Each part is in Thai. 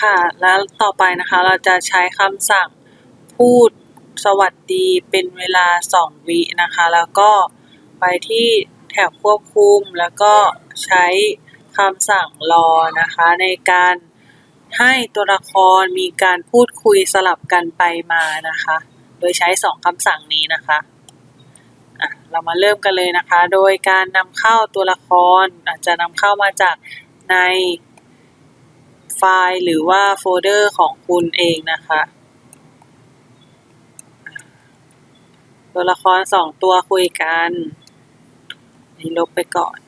ค่ะ แล้วต่อไปนะคะ เราจะใช้คำสั่งพูดสวัสดีเป็นเวลา 2 วินะคะ แล้วก็ไปที่แถบควบคุม แล้วก็ใช้คำสั่งรอนะคะ ในการให้ตัวละครมีการพูดคุยสลับกันไปมานะคะ โดยใช้ 2คำสั่งนี้นะคะอะเรามาเริ่มกันเลยนะคะ โดยการนำเข้าตัวละครอาจจะนำเข้ามาจากใน ไฟล์หรือว่าโฟลเดอร์ของคุณเองนะคะตัวละครสองตัวคุยกันนี่ลบไปก่อน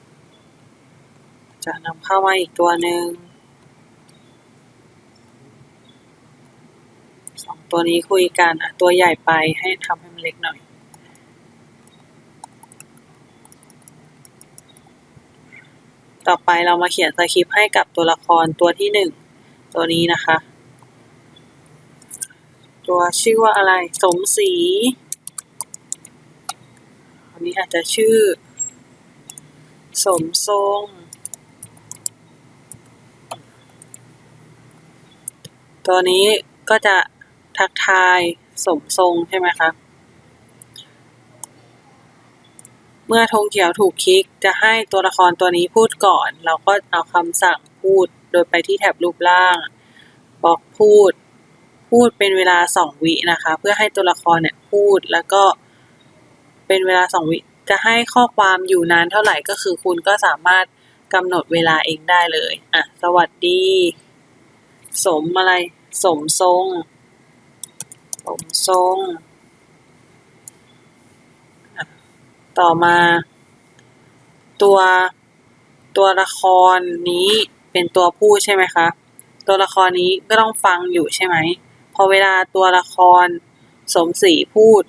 จะนำเข้ามาอีกตัวหนึ่งสองตัวนี้คุยกันอะตัวใหญ่ไปให้ทำให้มันเล็กหน่อย ต่อไปเรามาเขียนสคริปต์ให้กับตัวละครตัวที่หนึ่ง ตัวนี้นะคะ ตัวชื่อว่าอะไร สมศรีอันนี้อาจจะชื่อ สมทรงตัวนี้ก็จะทักทายสมทรงใช่ไหมคะ เมื่อธงเขียวถูกคลิก จะให้ตัวละครตัวนี้พูดก่อน เราก็เอาคำสั่งพูด โดยไปที่แถบรูปร่างบอกพูด พูดเป็นเวลาสองวินะคะ เพื่อให้ตัวละครเนี่ยพูดแล้วก็เป็นเวลาสองวิ จะให้ข้อความอยู่นานเท่าไหร่ก็คือคุณก็สามารถกำหนดเวลาเองได้เลย อะ สวัสดี สมอะไร สมทรง สมทรงอะ ต่อมา ตัวตัวละครนี้เป็นตัวพูดใช่ไหมคะ ตัวละครนี้ก็ต้องฟังอยู่ใช่ไหม พอเวลาตัวละครสมศรีพูด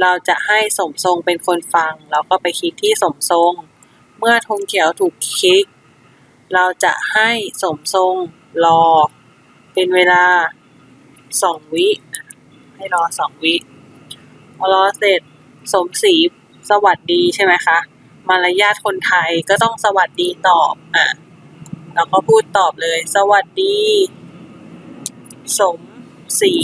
เราจะให้สมทรงเป็นคนฟัง เราก็ไปคลิกที่สมทรง เมื่อธงเขียวถูกคลิก เราจะให้สมทรงรอ เป็นเวลาสองวิ ให้รอสองวิพอรอเสร็จสมศรี สวัสดีใช่ไหมคะ มารยาทคนไทยก็ต้องสวัสดีตอบอะเราก็พูดตอบเลย สวัสดี สมศรี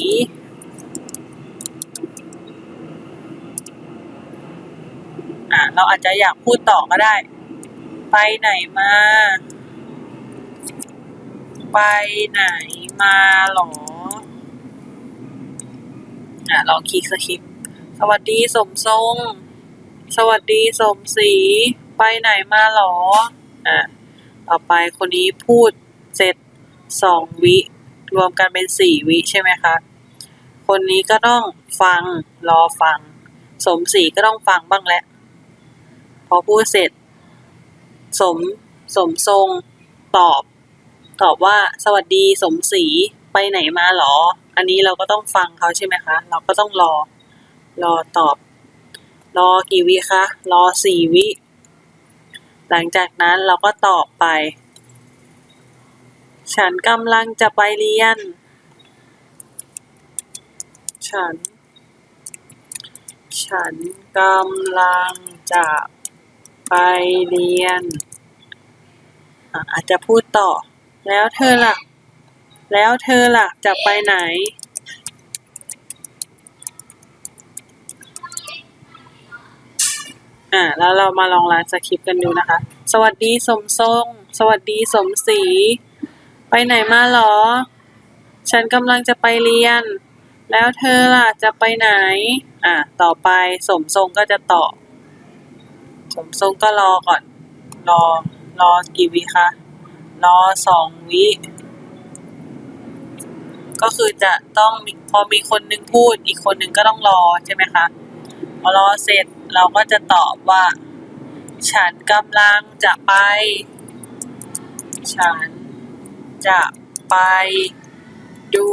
อะเราอาจจะอยากพูดต่อก็ได้ ไปไหนมา ไปไหนมาหรออะลองคลิกสคริปสวัสดีสมทรง สวัสดีสมศรีไปไหนมาหรออะต่อไปคนนี้พูดเสร็จสองวิ รวมกันเป็นสี่วิใช่ไหมคะ คนนี้ก็ต้องฟังรอฟัง สมศรีก็ต้องฟังบ้างแหละพอพูดเสร็จ สมสมทรงตอบ ตอบว่าสวัสดีสมศรีไปไหนมาหรอ อันนี้เราก็ต้องฟังเขาใช่ไหมคะ เราก็ต้องรอรอตอบ รอกี่วิคะ รอสี่วิ หลังจากนั้นเราก็ตอบไป ฉันกำลังจะไปเรียน ฉัน ฉันกำลังจะไปเรียน อาจจะพูดต่อ แล้วเธอล่ะ แล้วเธอล่ะ จะไปไหน อ่า แล้วเรามาลองรันสคริปต์กันดูนะคะ สวัสดีสมทรงสวัสดีสมศรี ไปไหนมาหรอ ฉันกำลังจะไปเรียน แล้วเธอล่ะจะไปไหน อ่า ต่อไปสมทรงก็จะตอบ สมทรงก็รอก่อน รอ รอกี่วิคะ รอสองวิก็คือจะต้องพอมีคนหนึงพูดอีกคนหนึงก็ต้องรอใช่ไหมคะพอรอเสร็จ เราก็จะตอบว่า ฉันกำลังจะไป ฉันจะไปดู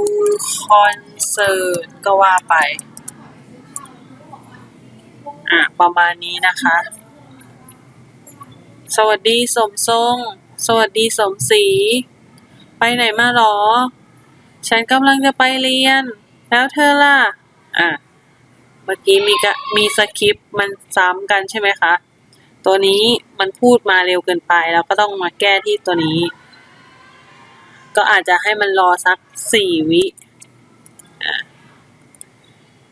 คอนเสิร์ตก็ว่าไป อะ ประมาณนี้นะคะ สวัสดีสมทรงสวัสดีสมศรี ไปไหนมาหรอ ฉันกำลังจะไปเรียน แล้วเธอล่ะ อะ เมื่อกี้มีกะมีสคริปต์มันซ้ำกันใช่ไหมคะ ตัวนี้มันพูดมาเร็วเกินไปเราก็ต้องมาแก้ที่ตัวนี้ ก็อาจจะให้มันรอสักสี่วิ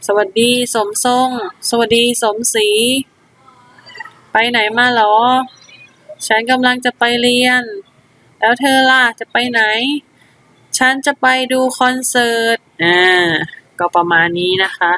สวัสดีสมทรง สวัสดีสมศรี ไปไหนมาหรอ ฉันกำลังจะไปเรียน แล้วเธอล่ะจะไปไหน ฉันจะไปดูคอนเสิร์ต อ่า ก็ประมาณนี้นะคะ